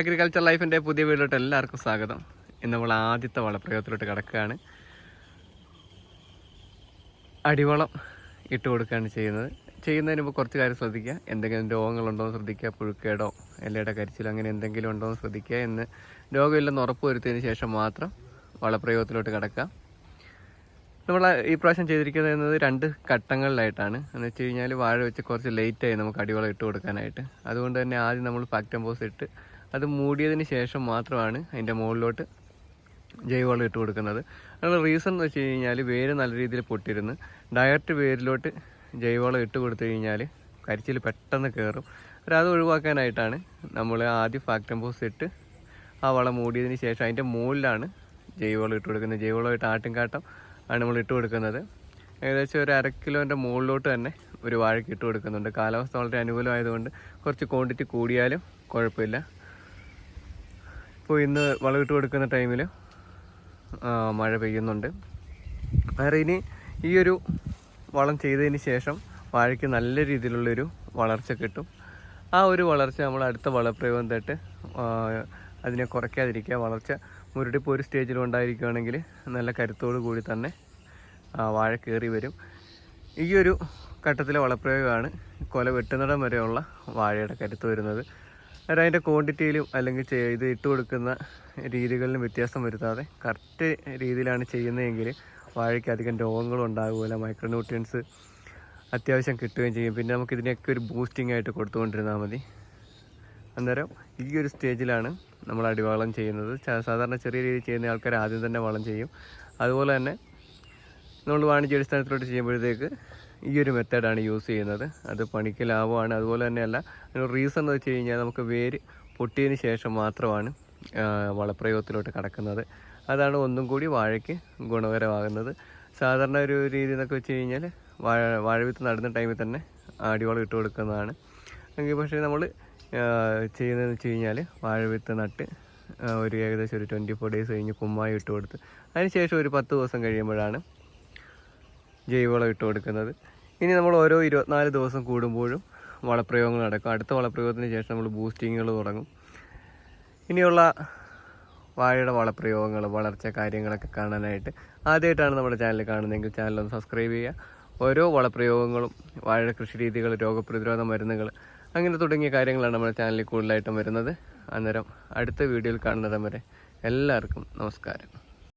Agriculture ലൈഫിന്റെ പുതിയ വീട്ടിലോട്ട് എല്ലാവർക്കും സ്വാഗതം. ഇന്ന് നമ്മൾ ആദ്യത്തെ വളപ്രയോഗത്തിലോട്ട് കിടക്കുകയാണ്. അടിവളം ഇട്ട് കൊടുക്കുകയാണ് ചെയ്യുന്നത്. ചെയ്യുന്നതിന് മുമ്പ് കുറച്ച് കാര്യം ശ്രദ്ധിക്കുക. എന്തെങ്കിലും രോഗങ്ങളുണ്ടോ എന്ന് ശ്രദ്ധിക്കുക. പുഴുക്കേടോ എല്ലയുടെ കരിച്ചിലോ അങ്ങനെ എന്തെങ്കിലും ഉണ്ടോ എന്ന് ശ്രദ്ധിക്കുക എന്ന് രോഗമില്ലെന്ന് ഉറപ്പ് വരുത്തിയതിന് ശേഷം മാത്രം വളപ്രയോഗത്തിലോട്ട് കിടക്കുക. നമ്മൾ ഈ പ്രാവശ്യം ചെയ്തിരിക്കുന്നത് രണ്ട് ഘട്ടങ്ങളിലായിട്ടാണ്. എന്ന് വെച്ച് കഴിഞ്ഞാൽ വാഴ വെച്ച് കുറച്ച് ലേറ്റായി നമുക്ക് അടിവളം ഇട്ട് കൊടുക്കാനായിട്ട്. അതുകൊണ്ട് തന്നെ ആദ്യം നമ്മൾ ഫാക്ടംബോസ് ഇട്ട് അത് മൂടിയതിന് ശേഷം മാത്രമാണ് അതിന്റെ മുകളിലോട്ട് ജൈവവളം ഇട്ട് കൊടുക്കുന്നത്. അതിനുള്ള റീസൺ എന്ന് വെച്ച് കഴിഞ്ഞാൽ വേര് നല്ല രീതിയിൽ പൊട്ടിരുന്ന് ഡയറക്റ്റ് വേരിലോട്ട് ജൈവവളം ഇട്ട് കൊടുത്തു കഴിഞ്ഞാൽ കരിച്ചിൽ പെട്ടെന്ന് കയറും അപ്പോൾ അത് ഒഴിവാക്കാനായിട്ടാണ് നമ്മൾ ആദ്യം ഫാക്ടംബോസ് ഇട്ട് ആ വളം മൂടിയതിന് ശേഷം അതിന്റെ മുകളിലാണ് ജൈവവളം ഇട്ട് കൊടുക്കുന്നത്. ജൈവവളമായിട്ട് ആട്ടിൻകാട്ടം ആണ് നമ്മൾ ഇട്ട് കൊടുക്കുന്നത്. ഏകദേശം ഒരു അര കിലോന്റെ മുകളിലോട്ട് തന്നെ ഒരു വാഴയ്ക്ക് ഇട്ട് കൊടുക്കുന്നുണ്ട്. കാലാവസ്ഥ വളരെ അനുകൂലമായതുകൊണ്ട് കുറച്ച് ക്വാണ്ടിറ്റി കൂടിയാലും കുഴപ്പമില്ല. ഇപ്പോൾ ഇന്ന് വളമിട്ട് കൊടുക്കുന്ന ടൈമിൽ മഴ പെയ്യുന്നുണ്ട്. വേറെ ഇനി ഈ ഒരു വളം ചെയ്തതിന് ശേഷം വാഴയ്ക്ക് നല്ല രീതിയിലുള്ളൊരു വളർച്ച കിട്ടും. ആ ഒരു വളർച്ച നമ്മൾ അടുത്ത വളപ്രയോഗം തട്ട് അതിനെ കുറയ്ക്കാതിരിക്കുക വളർച്ച മുരടിപ്പോൾ ഒരു സ്റ്റേജിൽ ഉണ്ടായിരിക്കുകയാണെങ്കിൽ നല്ല കരുത്തോടു കൂടി തന്നെ വാഴ കയറി വരും. ഈ ഒരു ഘട്ടത്തിലെ വളപ്രയോഗമാണ് കൊല വെട്ടുന്നിടം വരെയുള്ള വാഴയുടെ കരുത്ത് വരുന്നത്. അതായത് അതിന്റെ ക്വാണ്ടിറ്റിയിലും അല്ലെങ്കിൽ ഇത് ഇട്ട് കൊടുക്കുന്ന രീതികളിലും വ്യത്യാസം വരുത്താതെ കറക്റ്റ് രീതിയിലാണ് ചെയ്യുന്നതെങ്കിൽ വാഴയ്ക്ക് അധികം രോഗങ്ങളും ഉണ്ടാകുമല്ല മൈക്രോന്യൂട്രിയൻസ് അത്യാവശ്യം കിട്ടുകയും ചെയ്യും. പിന്നെ നമുക്ക് ഇതിനെയൊക്കെ ഒരു ബൂസ്റ്റിംഗ് ആയിട്ട് കൊടുത്തുകൊണ്ടിരുന്നാൽ മതി. അന്നേരം ഈ ഒരു സ്റ്റേജിലാണ് നമ്മൾ അടിവളം ചെയ്യുന്നത്. സാധാരണ ചെറിയ രീതിയിൽ ചെയ്യുന്ന ആൾക്കാർ ആദ്യം തന്നെ വളം ചെയ്യും. അതുപോലെ തന്നെ നമ്മൾ വാണിജ്യാടിസ്ഥാനത്തിലോട്ട് ചെയ്യുമ്പോഴത്തേക്ക് ഈ ഒരു മെത്തേഡാണ് യൂസ് ചെയ്യുന്നത്. അത് പണിക്ക് ലാഭമാണ്. അതുപോലെ തന്നെയല്ല അതിന് റീസൺ എന്ന് വെച്ച് കഴിഞ്ഞാൽ നമുക്ക് വേര് പൊട്ടിയതിന് ശേഷം മാത്രമാണ് വളപ്രയോഗത്തിലോട്ട് കടക്കുന്നത്. അതാണ് ഒന്നും കൂടി വാഴയ്ക്ക് ഗുണകരമാകുന്നത്. സാധാരണ ഒരു രീതി എന്നൊക്കെ വെച്ച് കഴിഞ്ഞാൽ വാഴ വാഴവിത്ത് നടുന്ന ടൈമിൽ തന്നെ അടിവളം ഇട്ട് കൊടുക്കുന്നതാണ്. എങ്കിൽ പക്ഷേ നമ്മൾ ചെയ്യുന്നതെന്ന് വെച്ച് കഴിഞ്ഞാൽ വാഴവിത്ത് നട്ട് ഒരു ഏകദേശം ഒരു ട്വന്റി ഫോർ ഡേയ്സ് കഴിഞ്ഞ് കുമ്മായി ഇട്ട് കൊടുത്ത് അതിന് ശേഷം ഒരു പത്ത് ദിവസം കഴിയുമ്പോഴാണ് ജൈവവളം ഇട്ട് കൊടുക്കുന്നത്. ഇനി നമ്മൾ ഓരോ ഇരുപത്തിനാല് ദിവസം കൂടുമ്പോഴും വളപ്രയോഗങ്ങൾ നടക്കും. അടുത്ത വളപ്രയോഗത്തിന് ശേഷം നമ്മൾ ബൂസ്റ്റിങ്ങുകൾ തുടങ്ങും. ഇനിയുള്ള വാഴയുടെ വളപ്രയോഗങ്ങൾ വളർച്ച കാര്യങ്ങളൊക്കെ കാണാനായിട്ട് ആദ്യമായിട്ടാണ് നമ്മുടെ ചാനൽ കാണുന്നതെങ്കിൽ ചാനൽ ഒന്ന് സബ്സ്ക്രൈബ് ചെയ്യുക. ഓരോ വളപ്രയോഗങ്ങളും വാഴയുടെ കൃഷി രീതികൾ രോഗപ്രതിരോധ മരുന്നുകൾ അങ്ങനെ തുടങ്ങിയ കാര്യങ്ങളാണ് നമ്മുടെ ചാനലിൽ കൂടുതലായിട്ടും വരുന്നത്. അന്നേരം അടുത്ത വീഡിയോയിൽ കാണുന്നതും വരെ എല്ലാവർക്കും നമസ്കാരം.